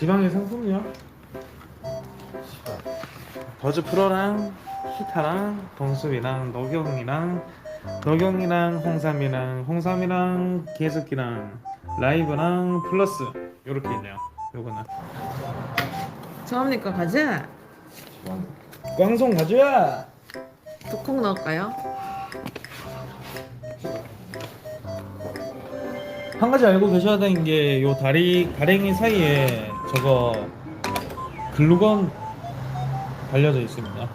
지방의 상품이야. 버즈 프로랑 히타랑 동숲이랑 녹용이랑 녹용이랑 홍삼이랑 홍삼이랑 개숙이랑 라이브랑 플러스 이렇게 있네요. 요거는 처음니까 가자. 광송 가져야. 두콩 넣을까요? 한 가지 알고 계셔야 되는 게 요 다리 가랭이 사이에 저거 글루건 발려져 있습니다.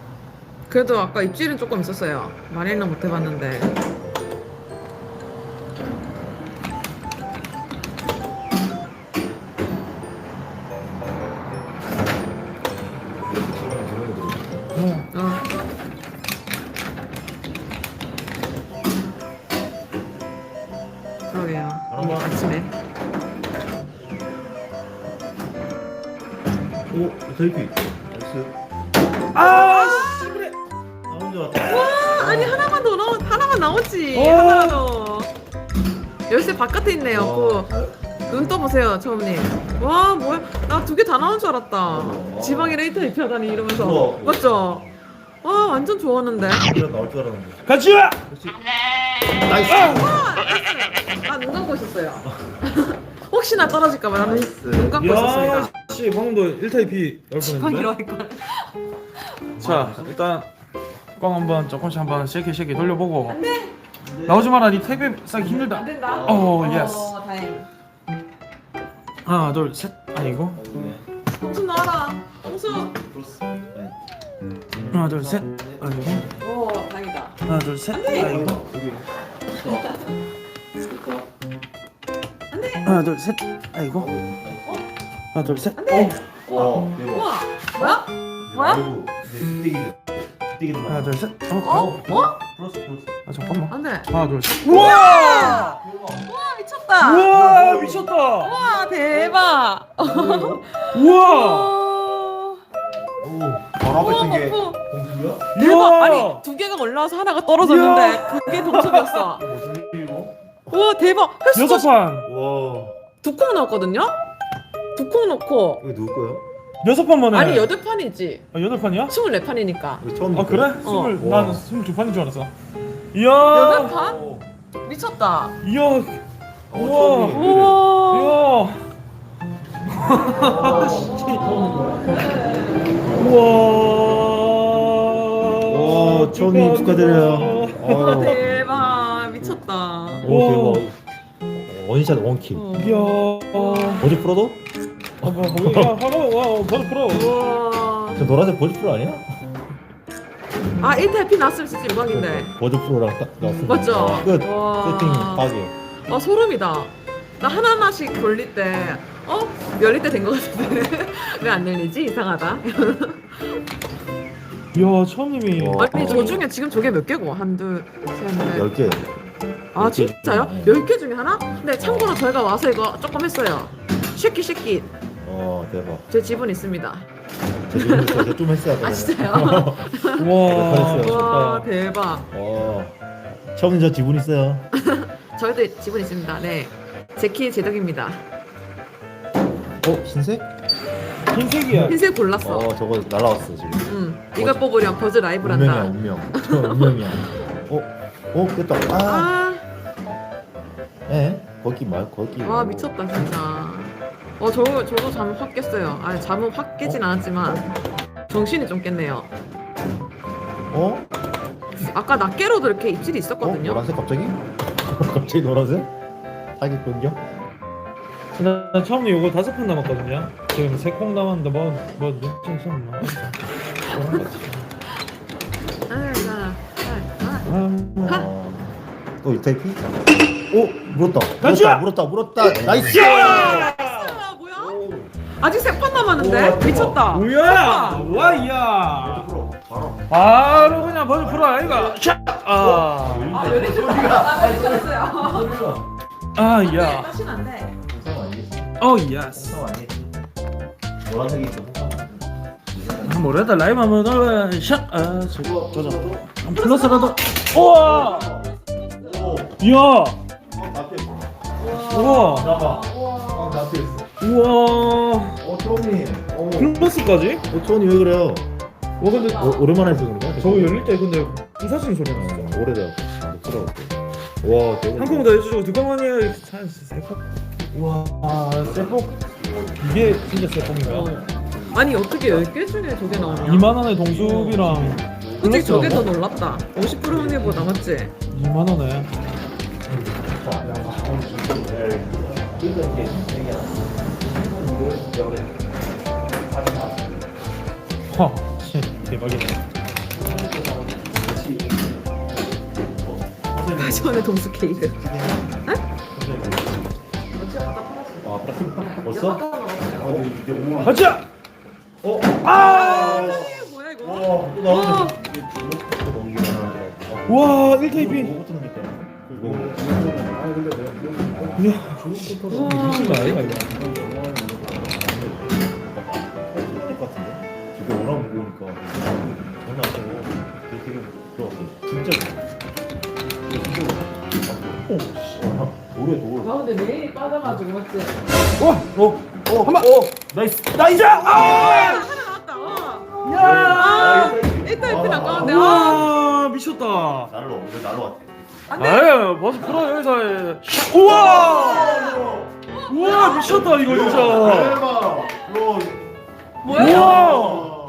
그래도 아까 입질은 조금 있었어요. 많이는 못 해봤는데. 어. 그러게요. 이게 아침에. 오, 데이피. 나이스. 아, 씨, 그래. 나온 줄 알았다. 아, 아니 하나만 더 넣어 하나만 나오지 어. 하나 더 열쇠 바깥에 있네요 와, 그, 눈 떠보세요 처음님 와 뭐야 나 두 개 다 나온 줄 알았다 어. 지방이 레이터 입혀다니 이러면서 우와. 맞죠? 와 완전 좋았는데 나올 줄 알았는데. 가져야. 그렇지. 나이스. 아눈 감고 있었어요 혹시나 떨어질까봐 나는 눈 감고 야, 있었습니다 씨 방금도 1타입이 열 지방이로 뻔했는데. 할걸 자, 일단 꽝 한번 조금씩 한번 쉐키 쉐키 돌려보고. 나오지 마라, 니 탭에 싸기 힘들다. 안 된다 어, 예스. 다행 하나, 둘, 셋. 아이고. 홍수 나와라 홍수 하나, 둘, 셋. 아이고. 오 다행이다 하나, 둘, 셋. 아이고. 안 돼 하나, 둘, 셋. 아이고. 하나, 둘, 셋. 안돼 어, 대박. 우와 뭐야? 뭐야? 아이고, 이제 뛰기들. 뛰기들 하나, 둘, 셋. 어, 어? 어. 어? 플러스 플러스. 아, 잠깐만. 안돼 하나, 둘, 셋. 우와! 와 미쳤다 우와, 미쳤다. 와 대박 우와! 오, 바로 앞에 뜬게 우와, 공주야? 대박 우와! 아니 두 개가 올라와서 하나가 떨어졌는데 그게 무슨 일이고? 우와 대박 횟수가 여섯 판. 와, 두콩 넣었거든요 두콩 넣고 이거 누구 거야? 여섯 판 만에. 아니 여덟 판이지 아, 여덟 판이야? 스물네 판이니까 이거 처음 아. 그래? 어. 스물, 와. 난 스물 두 판인 줄 알았어. 여덟 이야! 판? 오, 미쳤다 이야! 어, 우와. 처음이네. 우와 이야! 우와! 오, 처음님 축하드려요. 어. 대박 미쳤다 오, 대박. 원샷 원킬. 어. 이야! 버즈 프로도? 아, 뭐, 뭐, 야, 하고, 와, 바로 풀어. 우와 저 노란색 버즈 프로 아니야? 아 1탈 피 났으면 진짜 대박인데 버즈 프로랑 딱 나왔으면 맞죠? 아, 끝. 와. 세팅 파괴. 아 소름이다. 나 하나하나씩 돌릴 때, 어? 열릴 때 된 것 같은데. 왜 안 열리지? 이상하다. 이야, 처음님이. 와. 아니, 저 중에 지금 저게 몇 개고? 한두, 셋, 넷. 열 개. 아, 열 개. 진짜요? 네. 열개 중에 하나? 근데 참고로 저희가 와서 이거 조금 했어요. 쉐키, 쉐키. 어, 대박. 제 지분 있습니다. 제좀 제좀 했어야 돼. 아, 진짜요? 와. 잘했어요. 와, 대박. 어. 처음에 저 지분 있어요. 저희도 지분 있습니다. 네. 제키 제덕입니다. 어, 흰색? 흰색이야. 흰색 골랐어. 어, 저거 날라왔어 지금. 응. 이걸 뽑으렴 버즈 라이브란다. 운명이야, 운명. 저 운명이야. 어, 어, 됐다. 아, 아, 예. 거기 말, 거기. 와 미쳤다 진짜. 어 저거 저도 잠확 깼어요. 아니 잠은 확 깨진 않았지만 정신이 좀 깼네요. 어? 아까 낱개로도 이렇게 입질이 어? 있었거든요. 노란색 갑자기? 갑자기 노란색? 사기 변경? 나 처음에 요거 다섯 판 남았거든요. 지금 세 콩 남았는데 뭐, 뭐, 눈치 있었나? 아, 자, 아, 아, 어. 또 이타이피? 오, 물었다. 물었다, 물었다, 물었다. 나이스! 아? 아직 세 판 남았는데 오, 미쳤다. 뭐야? 와, 이야. 바로, 바로. 바로 그냥 버즈 풀어, 아이가. 샷! 아, 아 열이 아 열렸어요. 아, 야. 다시는 안 돼. 어, 예스. 뭐래다 라이브 한번 넣어. 샷! 아, 저, 저, 저. 한 플러스라도. 우와! 오, 이야! 어, 다 피했어. 우와! 어, 다. 우와! 어 처음이. 어. 플러스까지? 어 처음이 왜 그래요? 와 근데 어, 오랜만에 해서 그런가? 저거 열릴 때 근데 부사진 소리가 났어 어, 오래돼요. 부끄러워. 와 대박. 한컵더 해주시고 두 컵만이야 이렇게 세컵 와 세컵 이게 진짜 세컵인가? 아니 어떻게 10개 중에 저게 나오냐 2만 원에 동수비랑 솔직히 저게 더? 놀랍다 50% 확률보다 맞지? 2만 원에 와 씨, 대박이네 파전의 동수 케이크 아 벌써? 어 이제 오만. 가자! 어. 아! 뭐야 이거? 와, 또 와. 나오네. 와 1KP 뭐부터 넘겼다. 그리고 이야 와. 미친 거 아니야 이거 아 근데 메인이 빠져가지고 맞지? 와! 어! 어! 한번! 어! 나이스! 나이스! 아! 하나 나왔다 와. 야! 아 일단 일단 아까운데 아와 미쳤다 날로 왜 날로? 안돼 아유 벌써 프로 회사에 우와! 우와 미쳤다 이거 진짜 대박. 로. 뭐야? 우와!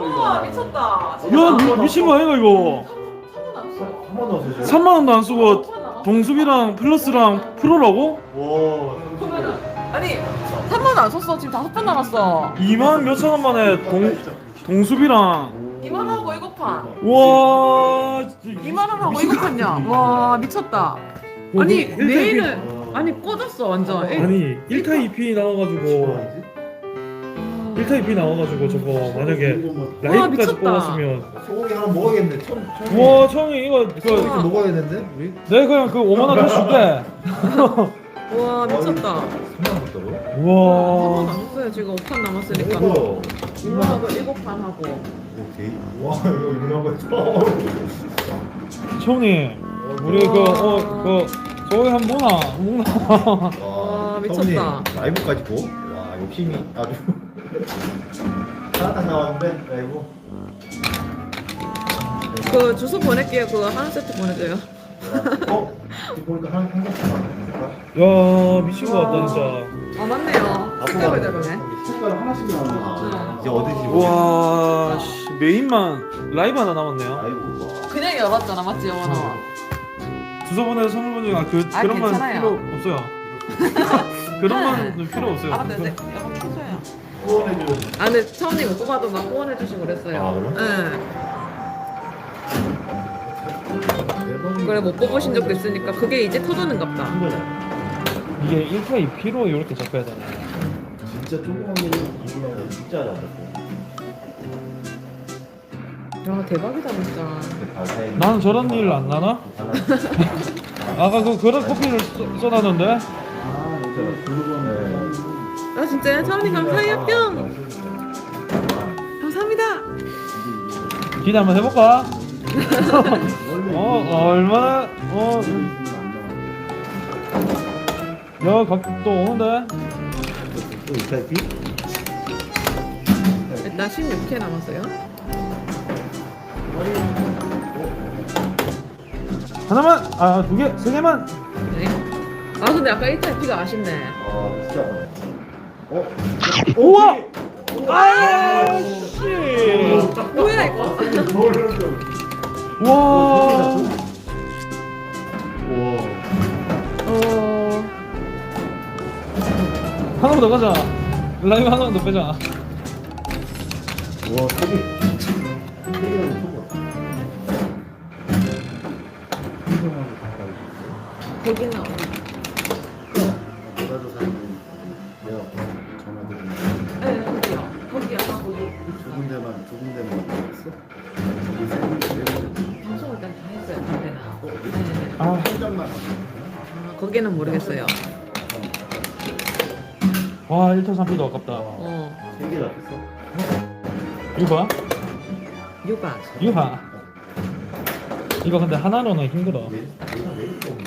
우와 미쳤다 야 미, 미친 거 아이가 이거 한번 더 주세요. 3만 원도 안 쓰고 동수비랑 플러스랑 프로라고? 와. 그러면은 아니 3만 원 안 썼어. 지금 다섯 판 남았어. 2만 몇천 원 만에 동, 동수비랑. 2만 원하고 이거 판. 와 2만 원하고 이거 판냐 와 미쳤다. 아니 메인은 아니 꺼졌어 완전. 일- 아니 1타 2피 나와가지고 1타 2피 나와가지고 저거 만약에 라이브까지 미쳤다. 뽑았으면 소고기 하나 먹어야겠네. 처음 처음. 와 청이 이거 소고기 그 먹어야겠는데 우리? 내가 그냥 그 5만 원더 줄게 와 미쳤다 3만 원 줬다고요? 3만 와 남았어요 지금 5판 남았으니까 이거 2만 원하고 7판 하고 오케이. 와 이거 유명한 거. 청이 우리 그어그 저기 한 보나 먹나 와, 미쳤다. 라이브까지 고. 와 욕심이 아주. 하나 딱 나왔는데 라이브. 그 주소 보낼게요 그거 한 세트 보내줘요 어? 보니까 한, 한 개씩 나왔네. 야 미친 거 같다 진짜 아 맞네요 색깔 그대로네 색깔 하나씩 나왔네. 이제 어디지? 와 씨, 메인만 라이브 하나 남았네요. 와. 그냥 열었잖아 맞지 영원아 주소 보내 선물 보내 아, 그, 아, 그런 건 괜찮아요. 필요 없어요 그런 건 필요 없어요 아 영원 평소에요 후원해줘. 아 근데 처음에 못 뽑아도 막 후원해 주시고 그랬어요 아, 그래? 네 그래 못 뽑으신 적도 있으니까 그게 이제 터졌는갑다 이게 1타 2피로 이렇게 잡혀야 되네 진짜 조그만 게 이거는 진짜 안 잡고. 야 대박이다 진짜 아, 나는 저런 일 안 나나? 아까 그 그런 커피를 써- 써놨는데 아, 진짜 블루건. 아 진짜요? 차원이 감사해요 뿅 감사합니다 기대 한번 해볼까? 어 얼마나 어 야, 각도 오는데? 또 이타이피? 일단 16회 남았어요 하나만, 아, 두 개, 세 개만. 네아 근데 아까 1타 피가 아쉽네 아, 진짜. 어? 우와! 아, 씨. 뭐야 이거 와. 와. 어... 하나만 더 가자. 라이브 하나만 더 빼자. 와. 소리가 처음 봤어. 거기는 어 거기는 모르겠어요 와, 1타 3피도 아깝다. 어 잡혔어? 이거 봐. 요가 유하. 이거 근데 하나로는 힘들어. 내 내가 내일 좀.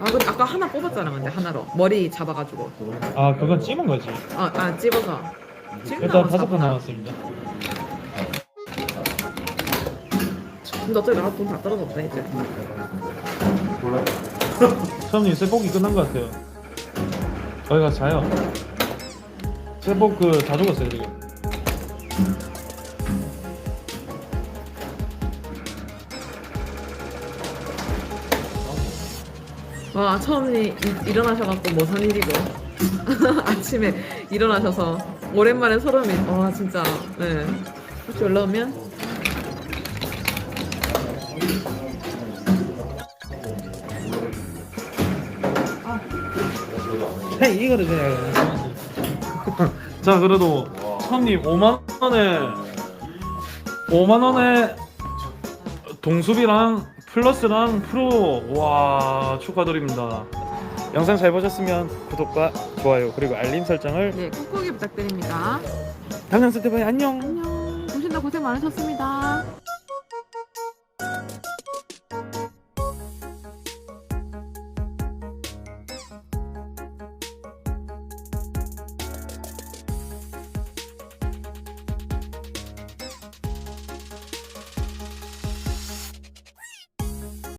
아 근데 아까 하나 뽑았잖아 근데 하나로 머리 잡아가지고 아 그건 찜은 거지. 아, 아 집어서 지금 일단 다섯 번 잡았나? 남았습니다. 근데 어차피 나가 돈다 떨어졌네 이제 몰라. 처음님 세복이 끝난 것 같아요. 거기 가서 자요. 세복 그다 죽었어요 지금. 와 처음에 이- 일어나셔갖고 뭐선 일이고 아침에 일어나셔서 오랜만에 소름이 와 진짜 네 혹시 올라오면 이 이거를 그냥. 자 그래도 처음님 5만 원에 5만 원에 동수비랑 플러스랑 프로 와 축하드립니다. 영상 잘 보셨으면 구독과 좋아요 그리고 알림 설정을 네 꾹꾹이 부탁드립니다 다음 영상 때 봐요 안녕. 안녕 보신다 고생 많으셨습니다